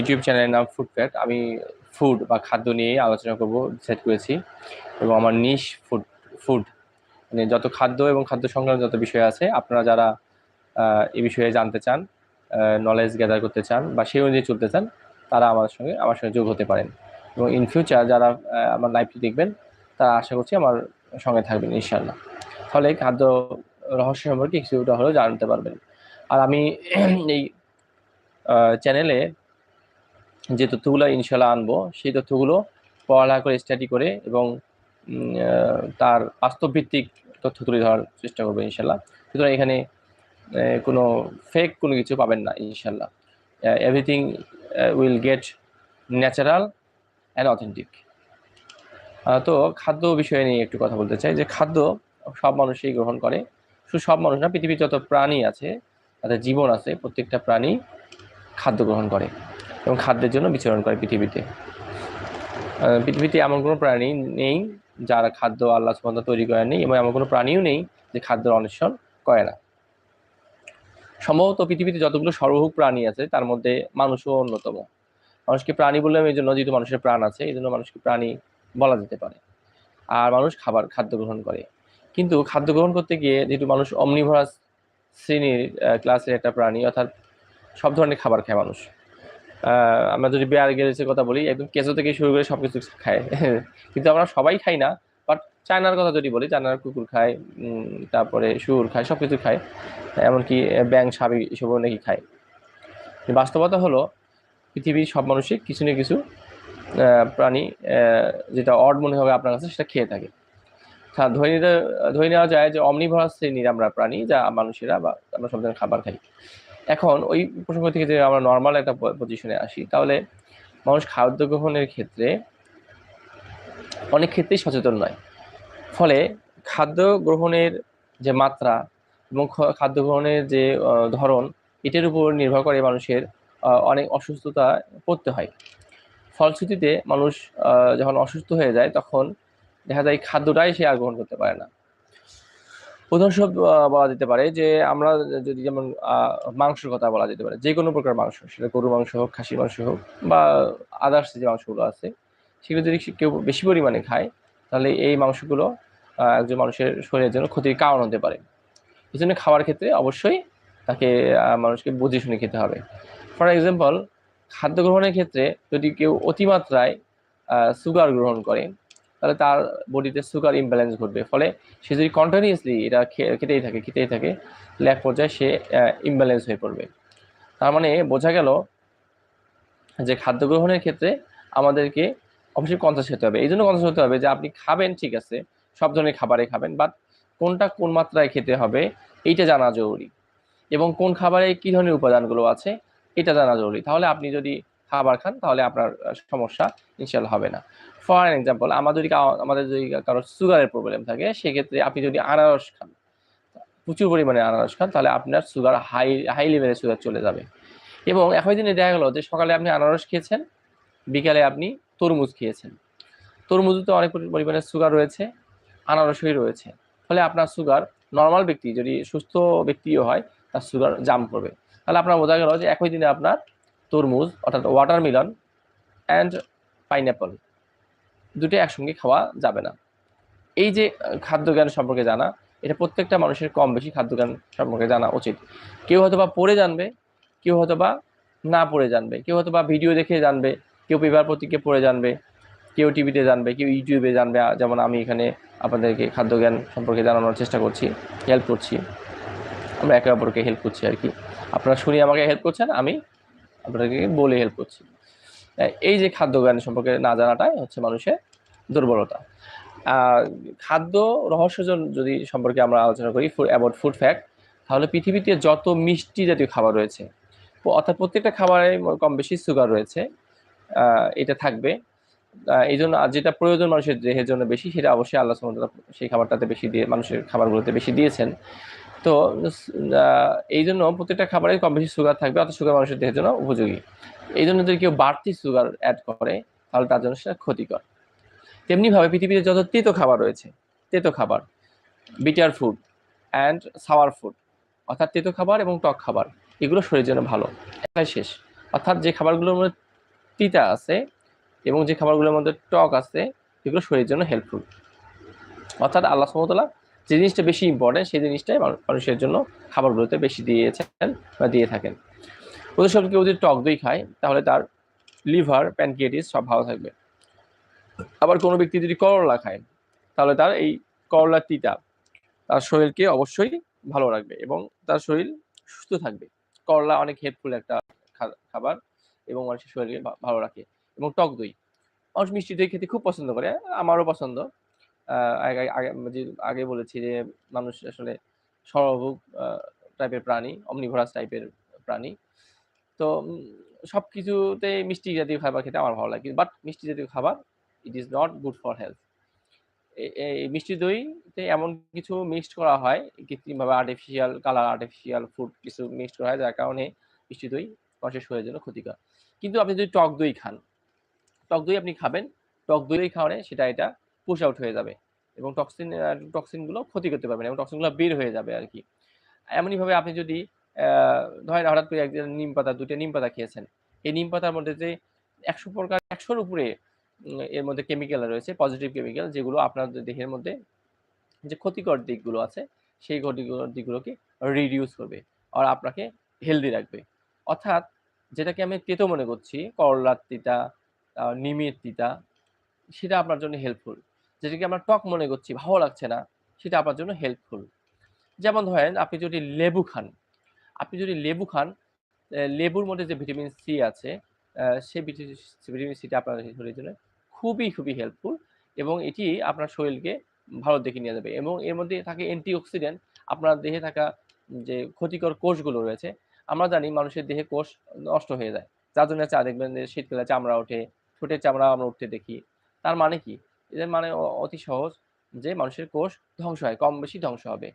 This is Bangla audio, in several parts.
ইউটিউব চ্যানেলের নাম ফুড ফ্যাক্ট আমি ফুড বা খাদ্য নিয়ে আলোচনা করব সেট করেছি। এবং আমার নিশ ফুড ফুড মানে যত খাদ্য এবং খাদ্য সংক্রান্ত যত বিষয় আছে, আপনারা যারা এ বিষয়ে জানতে চান নলেজ গ্যাদার করতে চান বা সেই অনুযায়ী চলতে চান, তারা আমার সঙ্গে আমার সঙ্গে যোগ হতে পারেন। এবং ইন ফিউচার যারা আমার লাইভটি দেখবেন, তারা আশা করছি আমার সঙ্গে থাকবেন ইনশাল্লাহ ফলে খাদ্য রহস্য সম্পর্কে কিছুটা হলেও জানতে পারবেন। আর আমি এই চ্যানেলে যে তথ্যগুলো ইনশাল্লাহ আনব, সেই তথ্যগুলো পড়ালেখা করে স্টাডি করে এবং তার বাস্তবভিত্তিক তথ্য তুলে ধরার চেষ্টা করব ইনশাল্লাহ সুতরাং এখানে কোনো ফেক কোনো কিছু পাবেন না ইনশাল্লাহ everything will get natural and authentic তো খাদ্য বিষয়ে নিয়ে একটু কথা বলতে চাই। যে খাদ্য সব মানুষই গ্রহণ করে। শুধু সব মানুষ না, পৃথিবীর যত প্রাণী আছে, তাদের জীবন আছে, প্রত্যেকটা প্রাণী খাদ্য গ্রহণ করে। এবং খাদ্যের জন্য বিচরণ করে পৃথিবীতে। পৃথিবীতে এমন কোনো প্রাণী নেই যারা খাদ্য আল্লাহ সুবহানাহু তৈরি করে নেই এবং এমন কোনো প্রাণীও নেই যে খাদ্যের অন্বেষণ করে না। সম্ভবত পৃথিবীতে যতগুলো সর্বভূক প্রাণী আছে, তার মধ্যে মানুষও অন্যতম। মানুষকে প্রাণী বললাম এই জন্য যেহেতু মানুষের প্রাণ আছে, এই জন্য মানুষকে প্রাণী বলা যেতে পারে। আর মানুষ খাবার, খাদ্য গ্রহণ করে। কিন্তু খাদ্য গ্রহণ করতে গিয়ে যেহেতু মানুষ অমনিভরাস শ্রেণির ক্লাসের একটা প্রাণী, অর্থাৎ সব ধরনের খাবার খায় মানুষ। আমরা যদি বেয়ার গেলের কথা বলি, একদম কেঁচো থেকে শুরু করে সব কিছু খায়। কিন্তু আমরা সবাই খাই না বাট চায়নার কথা যদি বলি, চায়নার কুকুর খায় তারপরে শুয়োর খায় সব কিছু খায়। এমনকি ব্যাং সাবি এসবও নাকি খায়। বাস্তবতা হলো, পৃথিবীর সব মানুষই কিছু না কিছু প্রাণী যেটা অড মনে হবে আপনার কাছে, সেটা খেয়ে থাকে। ধরে নিতে, ধরে নেওয়া যায় যে অমনিভরাস শ্রেণির আমরা প্রাণী, যা মানুষেরা বা আমরা সব খাবার খাই। এখন ওই প্রসঙ্গ থেকে যদি আমরা নর্মাল একটা পজিশনে আসি, তাহলে মানুষ খাদ্য গ্রহণের ক্ষেত্রে অনেক ক্ষেত্রেই সচেতন নয়। ফলে খাদ্য গ্রহণের যে মাত্রা এবং খাদ্য গ্রহণের যে ধরন, এটার উপর নির্ভর করে মানুষের অনেক অসুস্থতা পড়তে হয়। ফলশ্রুতিতে মানুষ যখন অসুস্থ হয়ে যায়, তখন দেখা যায় খাদ্যটাই সে আর গ্রহণ করতে পারে না। উদাহরণস্বরূপ আহ, বলা যেতে পারে যে আমরা যদি যেমন মাংসের কথা বলা যেতে পারে যে কোনো প্রকার মাংস সেটা গরু মাংস হোক খাসি মাংস হোক বা আদার্স যে মাংসগুলো আছে সেগুলো যদি কেউ বেশি পরিমাণে খায় তাহলে এই মাংসগুলো একজন মানুষের শরীরের জন্য ক্ষতির কারণ হতে পারে। এই জন্য খাওয়ার ক্ষেত্রে অবশ্যই তাকে মানুষকে বুঝে শুনে খেতে হবে। ফর এক্সাম্পল খাদ্য গ্রহণের ক্ষেত্রে যদি কেউ অতিমাত্রায় সুগার গ্রহণ করে তাহলে তার বডিতে সুগার ইমব্যালেন্স ঘটবে। ফলে সে যদি কন্টিনিউসলি এটা খেতেই থাকে খেতেই থাকে, এক পর্যায়ে সে ইমব্যালেন্স হয়ে পড়বে। তার মানে বোঝা গেল যে খাদ্য গ্রহণের ক্ষেত্রে আমাদেরকে অবশ্যই কনসাস হতে হবে। এই জন্য কনসাস হতে হবে যে আপনি খাবেন, ঠিক আছে, সব ধরনের খাবারে খাবেন বাট কোনটা কোন মাত্রায় খেতে হবে, এইটা জানা জরুরি। এবং কোন খাবারে কি ধরনের উপাদানগুলো আছে, এটা জানা জরুরি। তাহলে আপনি যদি খাবার খান, তাহলে আপনার সমস্যা ইনশাল্লাহ হবে না। ফর এক্সাম্পল আমাদের যদি আমাদের যদি কারও সুগারের প্রবলেম থাকে, সেক্ষেত্রে আপনি যদি আনারস খান, প্রচুর পরিমাণে আনারস খান, তাহলে আপনার সুগার হাই হাই লেভেলের সুগার চলে যাবে। এবং একই দিনে দেখা গেল যে সকালে আপনি আনারস খেয়েছেন, বিকালে আপনি তরমুজ খেয়েছেন। তরমুজে অনেক পরিমাণে সুগার রয়েছে, আনারসই রয়েছে। ফলে আপনার সুগার নর্মাল ব্যক্তি, যদি সুস্থ ব্যক্তিও হয়, তার সুগার জাম করবে। তাহলে আপনার বোঝা গেল যে একই দিনে আপনার তরমুজ, অর্থাৎ ওয়াটারমেলন অ্যান্ড পাইনঅ্যাপল দুটো একসঙ্গে খাওয়া যাবে না। এই যে খাদ্য জ্ঞান সম্পর্কে জানা, এটা প্রত্যেকটা মানুষের কম বেশি খাদ্য জ্ঞান সম্পর্কে জানা উচিত। কেউ হয়তো বা পড়ে জানবে, কেউ হয়তো বা না পড়ে জানবে, কেউ হয়তো বা ভিডিও দেখে জানবে, কেউ পেপার পত্রিকে পড়ে জানবে, কেউ টিভিতে জানবে, কেউ ইউটিউবে জানবে যেমন আমি এখানে আপনাদেরকে খাদ্য জ্ঞান সম্পর্কে জানানোর চেষ্টা করছি হেল্প করছি। আমরা একে অপরকে হেল্প করছি আর কি। আপনারা শুনি আমাকে হেল্প করছেন, আমি আপনাদেরকে বলে হেল্প করছি। এই যে খাদ্য জ্ঞান সম্পর্কে না জানাটাই হচ্ছে মানুষের দুর্বলতা। খাদ্য রহস্যজন যদি সম্পর্কে আমরা আলোচনা করি অ্যাবাউট ফুড ফ্যাক্ট তাহলে পৃথিবীতে যত মিষ্টি জাতীয় খাবার রয়েছে, অর্থাৎ প্রত্যেকটা খাবারে কম বেশি সুগার রয়েছে এটা থাকবে। এই জন্য আর যেটা প্রয়োজন মানুষের দেহের জন্য বেশি, সেটা অবশ্যই আল্লাহ সেই খাবারটাতে বেশি দিয়ে, মানুষের খাবারগুলোতে বেশি দিয়েছেন। তো এই জন্য প্রত্যেকটা খাবারে কম বেশি সুগার থাকবে, অর্থাৎ সুগার মানুষের দেহের জন্য উপযোগী। এই জন্য যদি কেউ বাড়তি সুগার অ্যাড করে, তাহলে তার জন্য সেটা ক্ষতিকর। তেমনিভাবে পৃথিবীতে যত তেতো খাবার রয়েছে, তেতো খাবার bitter food and sour food অর্থাৎ তেতো খাবার এবং টক খাবার, এগুলো শরীরের জন্য ভালো। এটাই শেষ। অর্থাৎ যে খাবারগুলোর মধ্যে তিতা আছে এবং যে খাবারগুলোর মধ্যে টক আছে, এগুলো শরীরের জন্য হেল্পফুল অর্থাৎ আল্লাহ সুমতলা যে জিনিসটা বেশি ইম্পর্টেন্ট সেই জিনিসটাই মানুষের জন্য খাবারগুলোতে বেশি দিয়েছেন বা দিয়ে থাকেন। ওদের সব কেউ যদি টক দই খায়? তাহলে তার লিভার প্যানক্রিয়াটিস সব ভালো থাকবে। আবার কোনো ব্যক্তি যদি করলা খায়, তাহলে তার এই করলার তিতা তার শরীরকে অবশ্যই ভালো রাখবে এবং তার শরীর সুস্থ থাকবে। করলা অনেক হেল্পফুল একটা খাবার এবং মানুষের শরীরকে ভালো রাখে এবং টক দই। মানুষ মিষ্টি দই খেতে খুব পছন্দ করে, আমারও পছন্দ। আগে বলেছি যে মানুষ আসলে সর্বভোগ টাইপের প্রাণী অমনিভরাস টাইপের প্রাণী। তো সব কিছুতে মিষ্টি জাতীয় খাবার খেতে আমার ভালো লাগে। বাট মিষ্টি জাতীয় খাবার it is not good for health এই মিষ্টি দইতে এমন কিছু মিক্সড করা হয়, কৃত্রিমভাবে আর্টিফিশিয়াল কালার আর্টিফিশিয়াল ফুড কিছু মিক্সড করা হয়, যার কারণে মিষ্টি দই মানুষের শরীরের জন্য ক্ষতিকর। কিন্তু আপনি যদি টক দই খান, টক দই আপনি খাবেন, টক দই খাওয়ানে সেটা এটা পুশ আউট হয়ে যাবে এবং টক্সিন টক্সিনগুলো ক্ষতি করতে পারবেন এবং টক্সিনগুলো বের হয়ে যাবে আর কি। এমনইভাবে আপনি যদি ধরেন হঠাৎ করে একদিন নিম পাতা দুটো নিম পাতা খেয়েছেন, এই নিম পাতার মধ্যে যে একশো প্রকার, একশোর উপরে এর মধ্যে কেমিক্যাল রয়েছে পজিটিভ কেমিক্যাল যেগুলো আপনার দেহের মধ্যে যে ক্ষতিকর দিকগুলো আছে, সেই ক্ষতিকর দিকগুলোকে রিডিউস করবে আর আপনাকে হেলদি রাখবে। অর্থাৎ যেটাকে আমি তেতো মনে করছি, করলার তিতা নিমের তিতা, সেটা আপনার জন্য হেল্পফুল যেটাকে আমরা টক মনে করছি, ভালো লাগছে না, সেটা আপনার জন্য হেল্পফুল যেমন ধরেন, আপনি যদি লেবু খান, আপনি যদি লেবু খান লেবুর মধ্যে যে ভিটামিন সি আছে সেই ভিটামিন সিটা আপনার শরীরের জন্য খুবই খুবই হেল্পফুল এবং এটি আপনার শরীরকে ভালো দেখে নিয়ে যাবে এবং এর মধ্যে থাকে অ্যান্টিঅক্সিডেন্ট আপনার দেহে থাকা যে ক্ষতিকর কোষগুলো রয়েছে, আমরা জানি মানুষের দেহে কোষ নষ্ট হয়ে যায়। যার জন্য চা দেখবেন যে শীতকালে চামড়া ওঠে, ঠোঁটের চামড়া আমরা উঠতে দেখি। তার মানে কি? এদের মানে অতি সহজ যে মানুষের কোষ ধ্বংস হয়, কম বেশি ধ্বংস হবে।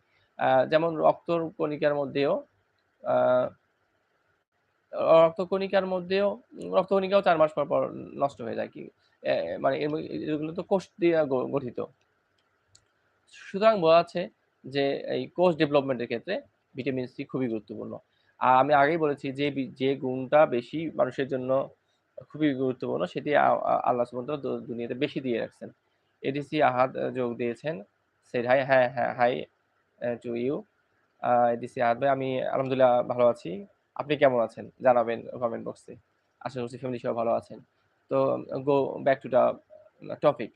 যেমন রক্তর কণিকার মধ্যেও রক্তকণিকার মধ্যেও রক্তকণিকাও চার মাস পর পর নষ্ট হয়ে যায় কি মানে এগুলো তো কোষ দিয়ে গঠিত। সুতরাং বলা আছে যে এই কোষ ডেভেলপমেন্টের ক্ষেত্রে ভিটামিন সি খুবই গুরুত্বপূর্ণ। আর আমি আগেই বলেছি যে যে গুণটা বেশি মানুষের জন্য খুবই গুরুত্বপূর্ণ, সেটি আল্লাহ দুনিয়াতে বেশি দিয়ে রাখছেন। এডিসি আহাদ যোগ দিয়েছেন। সেড হাই হ্যাঁ হ্যাঁ hi to you ADC Ahad ভাই। আমি আলহামদুলিল্লাহ ভালো আছি। আপনি কেমন আছেন? জানাবেন কমেন্ট বক্সে আশা করছি ফ্যামিলি সহ ভালো আছেন। তো go back to the topic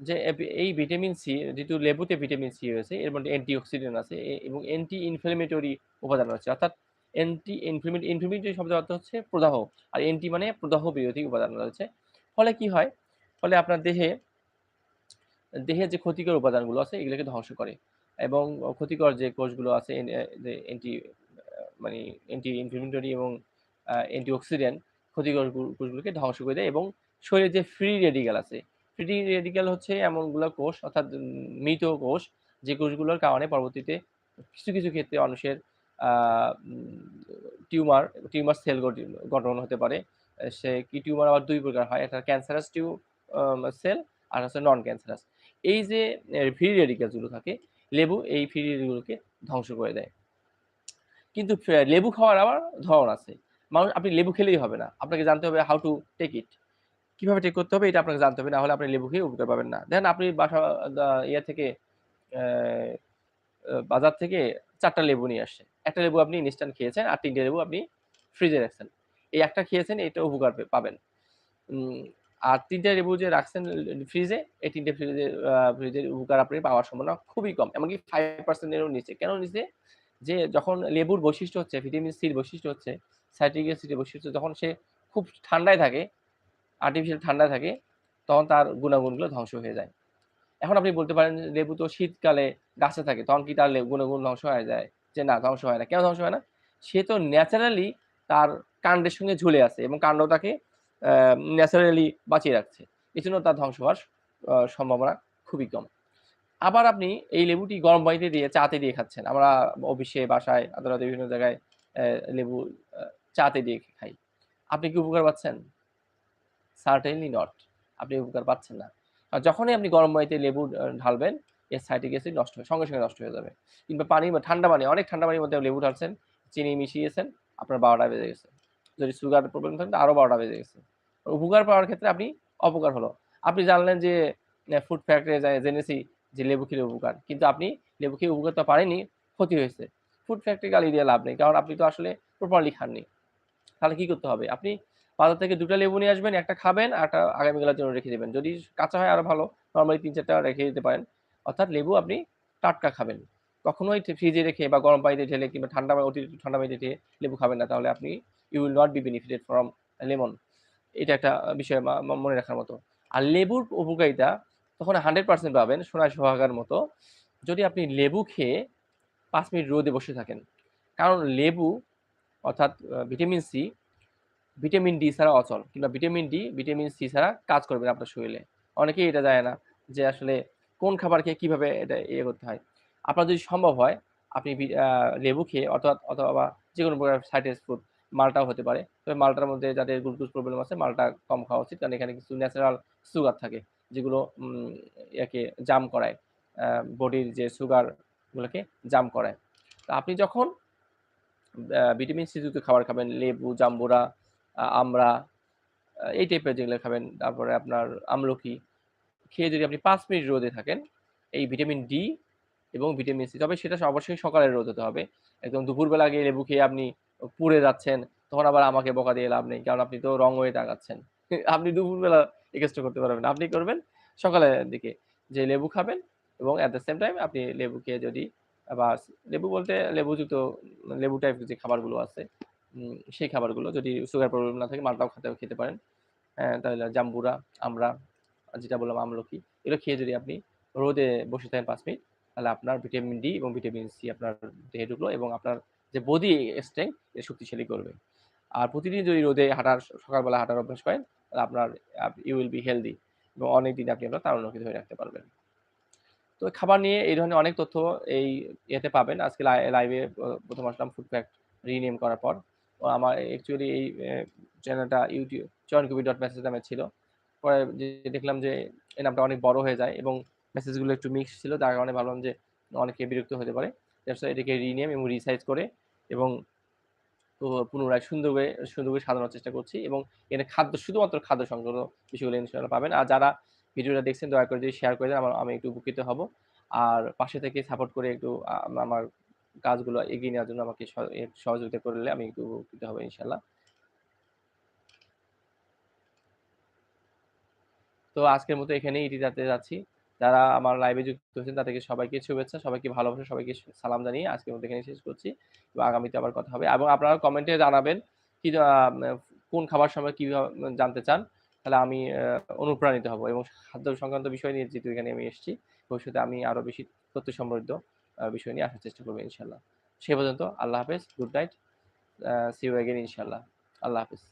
যে এই ভিটামিন সি যেহেতু লেবুতে ভিটামিন সি রয়েছে, এর মধ্যে অ্যান্টি অক্সিডেন্ট আছে এবং অ্যান্টি ইনফ্লেমেটরি উপাদান রয়েছে। অর্থাৎ অ্যান্টি ইনফ্লেমেট ইনফ্লেমেটরি শব্দের অর্থ হচ্ছে প্রদাহ। আর অ্যান্টি মানে প্রদাহ বিরোধী উপাদান রয়েছে। ফলে কি হয়? ফলে আপনার দেহে দেহে যে ক্ষতিকর উপাদানগুলো আছে, এগুলোকে ধ্বংস করে। এবং ক্ষতিকর যে কোষগুলো আছে যে অ্যান্টি মানে অ্যান্টি ইনফ্লেমেটরি এবং অ্যান্টি অক্সিডেন্ট ক্ষতিকর কোষগুলোকে ধ্বংস করে দেয় এবং শরীরে যে ফ্রি রেডিক্যাল আছে ফ্রি রেডিক্যাল হচ্ছে এমনগুলো কোষ, অর্থাৎ মৃত কোষ, যে কোষগুলোর কারণে পরবর্তীতে কিছু কিছু ক্ষেত্রে মানুষের টিউমার টিউমার সেল গঠন হতে পারে। সে কি টিউমার আবার দুই প্রকার হয়, একটা ক্যান্সারাস টিউ সেল আর হচ্ছে নন ক্যান্সারাস এই যে ফ্রি রেডিক্যালসগুলো থাকে, লেবু এই ফ্রি রেডিক্যালগুলোকে ধ্বংস করে দেয়। কিন্তু লেবু খাওয়ার আবার ধরন আছে। মানুষ, আপনি লেবু খেলেই হবে না। আপনাকে জানতে হবে হাউ টু টেক ইট কীভাবে টেক করতে হবে এটা আপনাকে জানতে হবে না হলে আপনি লেবু খেয়ে উপকার পাবেন না। দেখেন আপনি বাসা ইয়ে থেকে বাজার থেকে চারটা লেবু নিয়ে আসছেন। একটা লেবু আপনি ইনস্ট্যান্ট খেয়েছেন আর তিনটে লেবু আপনি ফ্রিজে রাখছেন। এই একটা খেয়েছেন, এটা উপকার পাবেন। আর তিনটে লেবু যে রাখছেন ফ্রিজে এই তিনটে ফ্রিজে ফ্রিজের উপকার আপনি পাওয়ার সম্ভাবনা খুবই কম। এমনকি ফাইভ পার্সেন্টেরও নিচে। কেন নিচে? যে যখন লেবুর বৈশিষ্ট্য হচ্ছে ভিটামিন সির বৈশিষ্ট্য হচ্ছে সাইট্রিক অ্যাসিডের বৈশিষ্ট্য, যখন সে খুব ঠান্ডায় থাকে আর্টিফিশিয়াল ঠান্ডায় থাকে, তখন তার গুণাগুণগুলো ধ্বংস হয়ে যায়। এখন আপনি বলতে পারেন, লেবু তো শীতকালে গাছে থাকে, তখন কি তার গুণাগুণ ধ্বংস হয়ে যায়? যে না, ধ্বংস হয় না। কেন ধ্বংস হয় না? সে তো ন্যাচারালি তার কাণ্ডের সঙ্গে ঝুলে আছে এবং কাণ্ড তাকে ন্যাচারালি বাঁচিয়ে রাখছে। এই জন্য তার ধ্বংস হওয়ার সম্ভাবনা খুবই কম। আবার আপনি এই লেবুটি গরম পানিতে দিয়ে চাতে দিয়ে খাচ্ছেন। আমরা অফিসে, বাসায়, আদালতে বিভিন্ন জায়গায় লেবু চাতে দিয়ে খাই। আপনি কি উপকার পাচ্ছেন? সার্টেনলি নট আপনি উপকার পাচ্ছেন না। যখনই আপনি গরম পানিতে লেবু ঢালবেন, এর সাইট্রিক অ্যাসিড নষ্ট হয়, সঙ্গে সঙ্গে নষ্ট হয়ে যাবে। কিংবা পানি ঠান্ডা পানি, অনেক ঠান্ডা পানির মধ্যে লেবু ঢালছেন, চিনি মিশিয়েছেন, আপনার বারোটা বেজে গেছে। যদি সুগার প্রবলেম থাকে আরও বারোটা বেজে গেছে। উপকার পাওয়ার ক্ষেত্রে আপনি অপকার হলো। আপনি জানলেন যে ফুড ফ্যাক্টরি জেনেছি যে লেবু খেলে উপকার। কিন্তু আপনি লেবু খেয়ে উপকার তো পারেনি ক্ষতি হয়েছে। ফুড ফ্যাক্টরি গালি দিয়ে লাভ নেই, কারণ আপনি তো আসলে প্রপারলি খাননি। তাহলে কি করতে হবে? আপনি বাজার থেকে দুটো লেবু নিয়ে আসবেন, একটা খাবেন, আর একটা আগামীকালের জন্য রেখে দেবেন। যদি কাঁচা হয়, আরও ভালো। নর্মালি তিন চারটা রেখে দিতে পারেন। অর্থাৎ লেবু আপনি টাটকা খাবেন। কখনোই ফ্রিজে রেখে বা গরম পানিতে ঢেলে কিংবা ঠান্ডা অতিরিক্ত ঠান্ডা পানিতে ঢেলে লেবু খাবেন না। তাহলে আপনি you will not be benefited from lemon এটা একটা বিষয় মনে রাখার মতো। আর লেবুর উপকারিতা তখন হান্ড্রেড পার্সেন্ট পাবেন সোনায় সোহাগার মতো। যদি আপনি লেবু খেয়ে পাঁচ মিনিট রোদে বসে থাকেন, কারণ লেবু অর্থাৎ ভিটামিন সি ভিটামিন ডি ছাড়া অচল, কিংবা ভিটামিন ডি ভিটামিন সি ছাড়া কাজ করবে না আপনার শরীরে। অনেকেই এটা জানে না যে আসলে কোন খাবার খেয়ে কীভাবে এটা ইয়ে করতে হয়। আপনার যদি সম্ভব হয়, আপনি লেবু খেয়ে অর্থাৎ অথবা যে কোনো প্রকার সাইটেস ফ্রুট মালটাও হতে পারে। তবে মালটার মধ্যে যাদের গ্লুকোজ প্রবলেম আছে, মালটা কম খাওয়া উচিত। কারণ এখানে কিছু ন্যাচারাল সুগার থাকে, যেগুলো একে জাম করায় বডির যে সুগারগুলোকে জাম করায়। তা আপনি যখন ভিটামিন সি যুক্ত খাবার খাবেন, লেবু, জাম্বুরা আমড়া এই টাইপের যেগুলো খাবেন, তারপরে আপনার আমলকি, খেয়ে যদি আপনি পাঁচ মিনিট রোদে থাকেন, এই ভিটামিন ডি এবং ভিটামিন সি তবে সেটা অবশ্যই সকালে রোদ হতে হবে। একদম দুপুরবেলা গিয়ে লেবু খেয়ে আপনি পুড়ে যাচ্ছেন, তখন আবার আমাকে বকা দিয়ে লাভ নেই, কারণ আপনি তো রং হয়ে তাকাচ্ছেন আপনি দুপুরবেলা একেস্ট করতে পারবেন। আপনি করবেন সকালের দিকে যে লেবু খাবেন এবং অ্যাট দ্য সেম টাইম আপনি লেবু খেয়ে যদি আবার লেবু বলতে লেবুযুক্ত, লেবু টাইপ যে খাবারগুলো আছে সেই খাবারগুলো যদি সুগার প্রবলেম না থাকে, মালটাও খেতে খেতে পারেন। হ্যাঁ তাহলে জাম্বুরা আমরা যেটা বললাম আমলকি, এগুলো খেয়ে যদি আপনি রোদে বসে থাকেন পাঁচ মিনিট, তাহলে আপনার ভিটামিন ডি এবং ভিটামিন সি আপনার দেহে ঢুকলো এবং আপনার যে বডি স্ট্রেংথ এ শক্তিশালী করবে। আর প্রতিদিন যদি রোদে হাঁটার, সকালবেলা হাঁটার অভ্যাস করেন, তাহলে আপনার ইউ উইল বি হেলদি এবং অনেক দিন আপনি আপনার তারুণ্যকে ধরে রাখতে পারবেন। তো খাবার নিয়ে এই ধরনের অনেক তথ্য এই ইয়েতে পাবেন। আজকে লাইভে প্রথম আসলাম ফুড ফ্যাক্ট রিনেম করার পর। আমার অ্যাকচুয়ালি এই চ্যানেলটা ইউটিউব চয়নকবি ডট মেসেজ নামে ছিল। পরে দেখলাম যে এই নামটা অনেক বড় হয়ে যায় এবং মেসেজগুলো একটু মিক্স ছিল, তার কারণে ভাবলাম যে অনেকে বিরক্ত হতে পারে। তার এটাকে রিনেম এবং রিসাইজ করে এবং পুনরায় সুন্দর করে সুন্দর করে সাজানোর চেষ্টা করছি এবং এখানে খাদ্য, শুধুমাত্র খাদ্য সংক্রান্ত বিষয়গুলো ইনশাআল্লাহ পাবেন। আর যারা ভিডিওটা দেখছেন, দয়া করে যদি শেয়ার করে দেন, আমার, আমি একটু উপকৃত হব। আর পাশে থেকে সাপোর্ট করে একটু আমার কাজগুলো এগিয়ে নেওয়ার জন্য আমাকে সহযোগিতা করলে আমি একটু উপকৃত হব ইনশাল্লাহ তো আজকের মতো এখানেই ইতি যাতে যাচ্ছি। যারা আমার লাইভে যুক্ত হয়েছেন তাদেরকে সবাইকে শুভেচ্ছা, সবাইকে ভালোবাসা, সবাইকে সালাম জানিয়ে আজকের মতো এখানে শেষ করছি এবং আগামীতে আবার কথা হবে। এবং আপনারা কমেন্টে জানাবেন কি কোন খাবার সময় কি জানতে চান, তাহলে আমি অনুপ্রাণিত হব এবং খাদ্য সংক্রান্ত বিষয় নিয়ে যেহেতু এখানে আমি এসেছি, ভবিষ্যতে আমি আরও বেশি তথ্য সমৃদ্ধ বিষয় নিয়ে আসার চেষ্টা করব ইনশাল্লাহ সে পর্যন্ত আল্লাহ হাফেজ good night see you again ইনশাল্লাহ আল্লাহ হাফেজ।